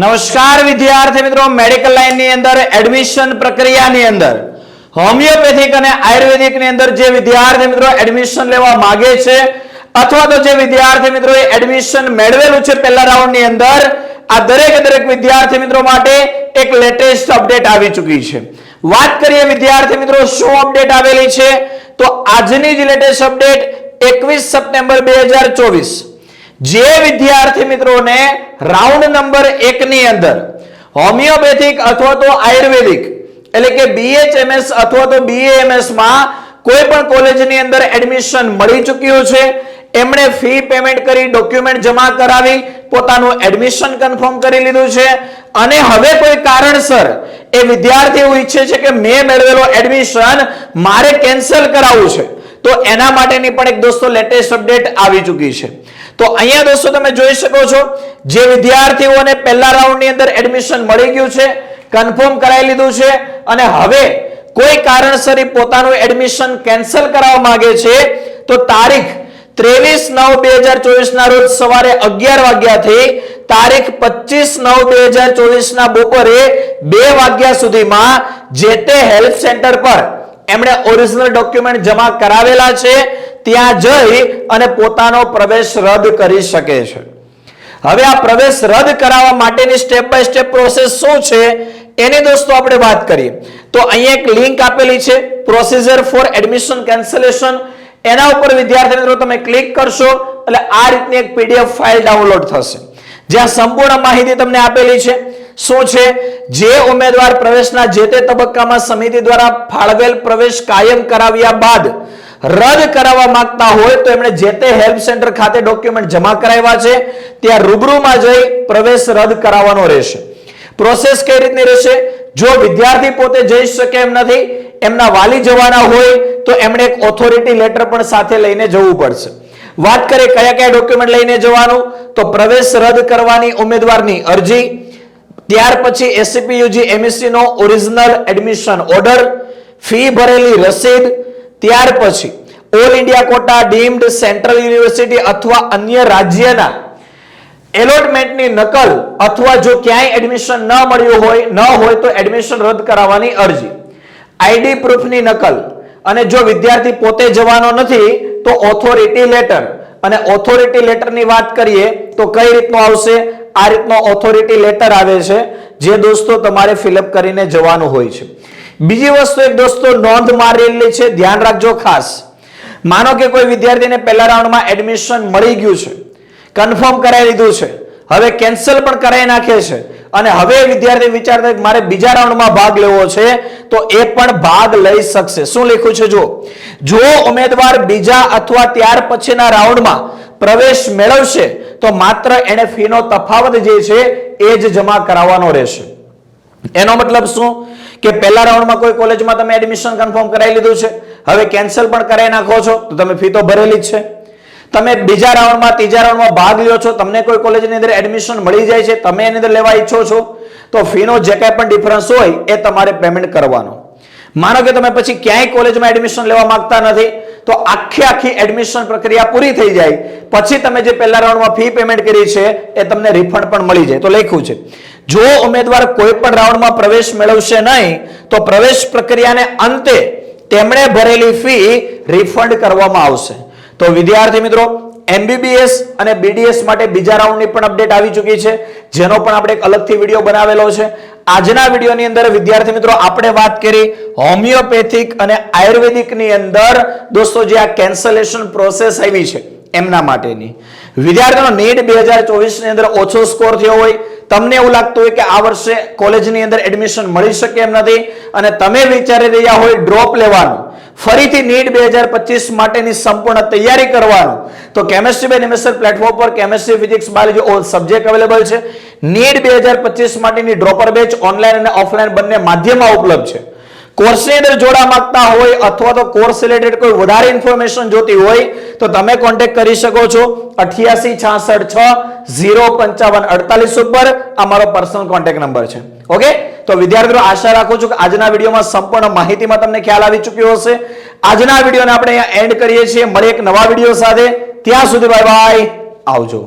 નમસ્કાર વિદ્યાર્થી મિત્રો મેડિકલ લાઇનની અંદર એડમિશન પ્રક્રિયાની અંદર હોમિયોપેથિક અને આયુર્વેદિકની અંદર જે વિદ્યાર્થી મિત્રો એડમિશન લેવા માંગે છે, અથવા તો જે વિદ્યાર્થી મિત્રોએ એડમિશન મેળવેલું છે પહેલા રાઉન્ડની અંદર, આ દરેક દરેક વિદ્યાર્થી મિત્રો માટે એક લેટેસ્ટ અપડેટ આવી ચૂકી છે. વાત કરીએ વિદ્યાર્થી મિત્રો, શું અપડેટ આવેલી છે? તો આજની જ લેટેસ્ટ અપડેટ એકવીસ સપ્ટેમ્બર બે હજાર ચોવીસ. જે વિદ્યાર્થી મિત્રોને રાઉન્ડ નંબર એક ની અંદર હોમિયોપેથિક અથવા તો આયુર્વેદિક એટલે કે બીએચએમએસ અથવા તો બીએએમએસમાં કોઈ પણ કોલેજની અંદર એડમિશન મળી ચૂક્યું છે. એમણે ફી પેમેન્ટ કરી ડોક્યુમેન્ટ જમા કરાવી, પોતાનું એડમિશન કન્ફર્મ કરી લીધું છે. અને હવે કોઈ કારણસર એ વિદ્યાર્થી એવું ઈચ્છે છે કે મેં મેળવેલો એડમિશન મારે કેન્સલ કરાવવું છે. તો એના માટેની પણ એક દોસ્તો લેટેસ્ટ અપડેટ આવી ચૂકી છે. તો અહીંયા દોસ્તો તમે જોઈ શકો છો, જે વિદ્યાર્થીઓને પહેલા રાઉન્ડની અંદર એડમિશન મળી ગયું છે કન્ફર્મ કરાવી લીધું છે, અને હવે કોઈ કારણસર પોતાનું એડમિશન કેન્સલ કરાવવા માંગે છે, તો તારીખ ત્રેવીસ નવ બે હજાર ચોવીસ ના રોજ સવારે અગિયાર વાગ્યાથી તારીખ પચીસ નવ બે હજાર ચોવીસ ના બપોરે બે વાગ્યા સુધીમાં જે તે હેલ્થ સેન્ટર પર એમણે ઓરિજિનલ ડોક્યુમેન્ટ જમા કરાવેલા છે, ત્યાં જઈ અને પોતાનો પ્રવેશ રદ કરી શકે છે. હવે આ પ્રવેશ રદ કરાવવા માટેની સ્ટેપ બાય સ્ટેપ પ્રોસેસ શું છે? એની દોસ્તો આપણે વાત કરીએ. તો અહીંયા એક લિંક આપેલી છે પ્રોસીજર ફોર એડમિશન કેન્સલેશન એના ઉપર વિદ્યાર્થી મિત્રો તમે ક્લિક કરશો, એટલે આ રીતની એક પીડીએફ ફાઇલ ડાઉનલોડ થશે. જ્યાં સંપૂર્ણ માહિતી તમને આપેલી છે. શું છે? જે ઉમેદવાર પ્રવેશના જે તે તબક્કામાં સમિતિ દ્વારા ફાળવેલ પ્રવેશ કાયમ કરાવ્યા બાદ રદ કરાવવા માંગતા હોય તો એમણે જે તે હેલ્પ સેન્ટર ખાતે ડોક્યુમેન્ટ જમા કરાવ્યા છે. ત્યાં રૂબરૂમાં જઈ પ્રવેશ રદ કરાવવાનો રહેશે. પ્રોસેસ કઈ રીતની રહેશે? જો વિદ્યાર્થી પોતે જઈ શકે એમ નથી, એમના વાલી જવાના હોય તો એમણે એક ઓથોરિટી લેટર પણ સાથે લઈને જવું પડશે. વાત કરીએ કયા કયા ડોક્યુમેન્ટ લઈને જવાનું, તો પ્રવેશ રદ કરવાની ઉમેદવારની અરજી ત્યાર પછી એસસીપીયુજી એમએસસી નો ઓરિજિનલ એડમિશન ઓર્ડર ફી ભરેલી રસીદ, ત્યાર પછી all India quota deemed central university અથવા અન્ય રાજ્યના એલોટમેન્ટની નકલ અથવા જો ક્યાંય એડમિશન ન મળ્યું હોય, ન હોય તો એડમિશન રદ કરાવવાની અરજી. આઈડી પ્રૂફની નકલ. અને જો વિદ્યાર્થી પોતે જવાનો નથી, તો ઓથોરિટી લેટર અને ઓથોરિટી લેટરની વાત કરીએ, તો કઈ રીતનો આવશે? આ રીતનો ઓથોરિટી લેટર આવે છે, જે દોસ્તો તમારે ફિલઅપ કરીને જવાનું હોય છે. બીજી વસ્તુ એક દોસ્તો નોંધ મારેલી છે, ધ્યાન રાખજો ખાસ. માનો કે કોઈ વિદ્યાર્થીને પહેલા રાઉન્ડમાં એડમિશન મળી ગયું છે કન્ફર્મ કરાવી લીધું છે, હવે કેન્સલ પણ કરાવી નાખે છે, અને હવે વિદ્યાર્થી વિચારતા મારે બીજા રાઉન્ડમાં ભાગ લેવો છે, તો એ પણ ભાગ લઈ શકશે. શું લખ્યું છે જો જો ઉમેદવાર બીજા અથવા ત્યાર પછીના રાઉન્ડમાં પ્રવેશ મેળવશે તો માત્ર એને ફીનો તફાવત જે છે, એ જ જમા કરાવવાનો રહેશે. એનો મતલબ શું? કે પહેલા રાઉન્ડમાં કોઈ કોલેજમાં તમે એડમિશન કન્ફર્મ કરાવી લીધું છે, હવે કેન્સલ પણ કરાવી નાખો છો, તો તમે ફી તો ભરેલી જ છે. તમે બીજા રાઉન્ડમાં, ત્રીજા રાઉન્ડમાં ભાગ લ્યો છો, તમને કોઈ કોલેજની અંદર એડમિશન મળી જાય છે, તમે એની અંદર લેવા ઈચ્છો છો, તો ફીનો જે કાંઈ પણ ડિફરન્સ હોય, એ તમારે પેમેન્ટ કરવાનો. માનો કે તમે પછી ક્યાંય કોલેજમાં એડમિશન લેવા માંગતા નથી તો આખી આખી એડમિશન પ્રક્રિયા પૂરી થઈ જાય. પછી તમે જે પહેલા રાઉન્ડમાં ફી પેમેન્ટ કરી છે, એ તમને રિફંડ પણ મળી જાય. તો લખ્યું છે, જો ઉમેદવાર કોઈ પણ રાઉન્ડમાં પ્રવેશ મેળવશે નહીં, તો પ્રવેશ પ્રક્રિયાને અંતે તેમણે ભરેલી ફી રિફંડ કરવામાં આવશે. તો વિદ્યાર્થી મિત્રો એમબીબીએસ અને બીડીએસ માટે બીજા રાઉન્ડની પણ અપડેટ આવી ચૂકી છે. જેનો પણ આપણે એક અલગથી વીડિયો બનાવેલો છે. આજના વિડીયોની અંદર વિદ્યાર્થી મિત્રો આપણે વાત કરી હોમિયોપેથિક અને આયુર્વેદિકની અંદર દોસ્તો જે આ કેન્સલેશન પ્રોસેસ આવી છે એમના માટેની. વિદ્યાર્થીનો નીટ બે હજાર ચોવીસની અંદર ઓછો સ્કોર થયો હોય, તમને એવું લાગતું હોય કે આ વર્ષે કોલેજની અંદર એડમિશન મળી શકે એમ નથી અને તમે વિચારી રહ્યા હોય ડ્રોપ લેવાનું. ફરીથી નીટ બે હજાર પચીસ માટેની સંપૂર્ણ તૈયારી કરવાનું. તો કેમેસ્ટ્રી બે નિમેસર પ્લેટફોર્મ પર chemistry physics biology all subject available છે. નીટ બે હજાર પચીસ માટેની ડ્રોપર બેચ ઓનલાઈન અને ઓફલાઈન બંને માધ્યમમાં ઉપલબ્ધ છે. કોર્સની અંદર જોડા માંગતા હોય અથવા તો કોર્સ રિલેટેડ કોઈ વધારે ઇન્ફોર્મેશન જોતી હોય, તો તમે કોન્ટેક્ટ કરી શકો છો અઠ્યાસી છાસઠ છ ઝીરો પંચાવન અડતાલીસ ઉપર આ મારો પર્સનલ કોન્ટેક્ટ નંબર છે. ઓકે તો વિદ્યાર્થીઓ, આશા રાખું છું કે આજના વિડીયોમાં સંપૂર્ણ માહિતીમાં તમને ખ્યાલ આવી ચૂક્યો હશે. આજના વિડીયોને આપણે અહીંયા એન્ડ કરીએ છીએ. મળીએ એક નવા વીડિયો સાથે. ત્યાં સુધી બાય બાય આવજો.